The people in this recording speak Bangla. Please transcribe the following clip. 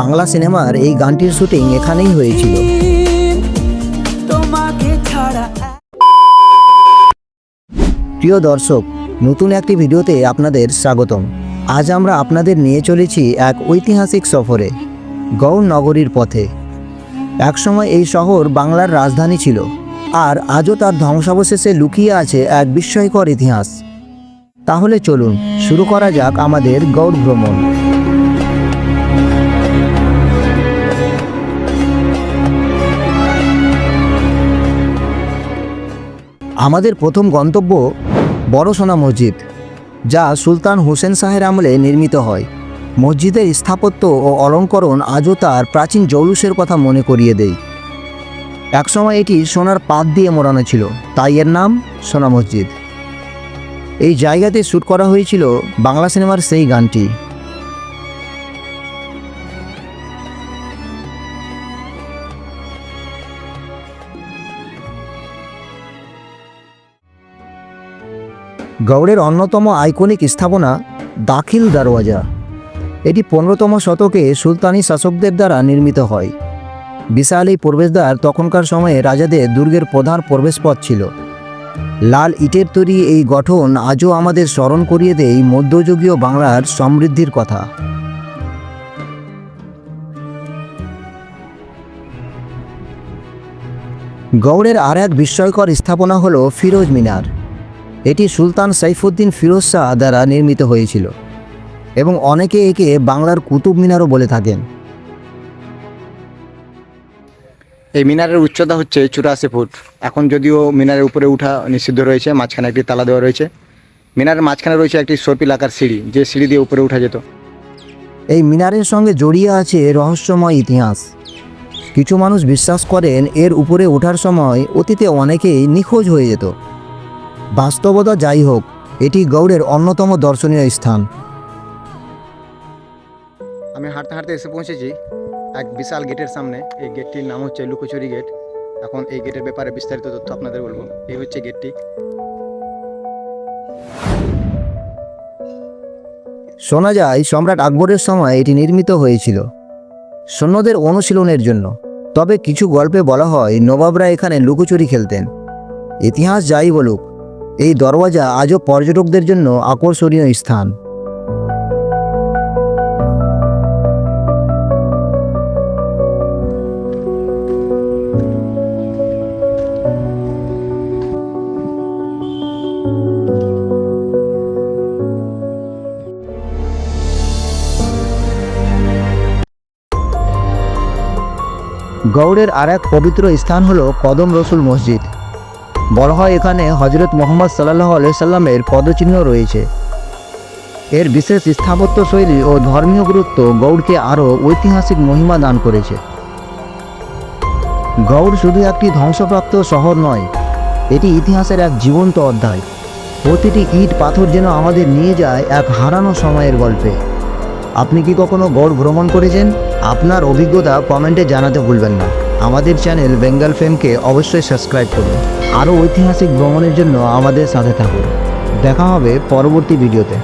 বাংলা সিনেমার এই গানটির শুটিং এখানেই হয়েছিল। প্রিয় দর্শক নতুন একটি ভিডিওতে আপনাদের স্বাগতম। আজ আমরা আপনাদের নিয়ে চলেছি এক ঐতিহাসিক সফরে গৌর নগরীর পথে। একসময় এই শহর বাংলার রাজধানী ছিল আর আজও তার ধ্বংসাবশেষে লুকিয়ে আছে এক বিস্ময়কর ইতিহাস। তাহলে চলুন শুরু করা যাক আমাদের গৌড় ভ্রমণ। আমাদের প্রথম গন্তব্য বড় সোনা মসজিদ, যা সুলতান হোসেন শাহের আমলে নির্মিত হয়। মসজিদের স্থাপত্য ও অলঙ্করণ আজও তার প্রাচীন জৌলুসের কথা মনে করিয়ে দেয়। একসময় এটি সোনার পাত দিয়ে মোড়ানো ছিল, তাই এর নাম সোনা মসজিদ। এই জায়গাতে শ্যুট করা হয়েছিল বাংলা সিনেমার সেই গানটি। গৌড়ের অন্যতম আইকনিক স্থাপনা দাখিল দরওয়াজা এটি পনেরোতম শতকে সুলতানি শাসকদের দ্বারা নির্মিত হয়। বিশাল এই প্রবেশদ্বার তখনকার সময়ে রাজাদের দুর্গের প্রধান প্রবেশপথ ছিল। লাল ইটের তৈরি এই গঠন আজও আমাদের স্মরণ করিয়ে দেয় মধ্যযুগীয় বাংলার সমৃদ্ধির কথা। গৌড়ের আর এক বিস্ময়কর স্থাপনা হল ফিরোজ মিনার। এটি সুলতান সাইফুদ্দিন ফিরোজ শাহ দ্বারা নির্মিত হয়েছিল এবং অনেকে একে বাংলার কুতুব মিনারও বলে থাকেন। এই মিনারের উচ্চতা হচ্ছে চুরাশি ফুট। এখন যদিও মিনারের উপরে উঠা নিষিদ্ধ রয়েছে মাঝখানে একটি তালা দেওয়া রয়েছে। মিনারের মাঝখানে রয়েছে একটি সর্পিল আকার সিঁড়ি যে সিঁড়ি দিয়ে উপরে উঠা যেত। এই মিনারের সঙ্গে জড়িয়ে আছে রহস্যময় ইতিহাস। কিছু মানুষ বিশ্বাস করেন এর উপরে ওঠার সময় অতীতে অনেকেই নিখোঁজ হয়ে যেত। বাস্তবতা যাই হোক এটি গৌড়ের অন্যতম দর্শনীয় স্থান। আমি হাঁটতে হাঁটতে এসে পৌঁছেছি এক বিশাল গেটের সামনে। এই গেটটির নাম হচ্ছে লুকোচুরি গেট। এখন এই গেটের ব্যাপারে বিস্তারিত তথ্য আপনাদের বলব। এই হচ্ছে গেটটি। শোনা যায় সম্রাট আকবরের সময় এটি নির্মিত হয়েছিল সৈন্যদের অনুশীলনের জন্য। তবে কিছু গল্পে বলা হয় নবাবরা এখানে লুকোচুরি খেলতেন। ইতিহাস যাই বলুক এই দরওয়াজা আজও পর্যটকদের জন্য আকর্ষণীয় স্থান। গৌড়ের আর এক পবিত্র স্থান হলো কদম রসুল মসজিদ। বলা হয় এখানে হজরত মোহাম্মদ সাল্লাহ সাল্লামের পদচিহ্ন রয়েছে। এর বিশেষ স্থাপত্য শৈলী ও ধর্মীয় গুরুত্ব গৌড়কে আরও ঐতিহাসিক মহিমা দান করেছে। গৌড় শুধু একটি ধ্বংসপ্রাপ্ত শহর নয়, এটি ইতিহাসের এক জীবন্ত অধ্যায়। প্রতিটি ইট পাথর যেন আমাদের নিয়ে যায় এক হারানো সময়ের গল্পে। আপনি কি কখনো গৌড় ভ্রমণ করেছেন? আপনার অভিজ্ঞতা কমেন্টে জানাতে ভুলবেন না। আমাদের চ্যানেল বেঙ্গল ফেমকে অবশ্যই সাবস্ক্রাইব করুন। আরও ঐতিহাসিক ভ্রমণের জন্য আমাদের সাথে থাকুন। দেখা হবে পরবর্তী ভিডিওতে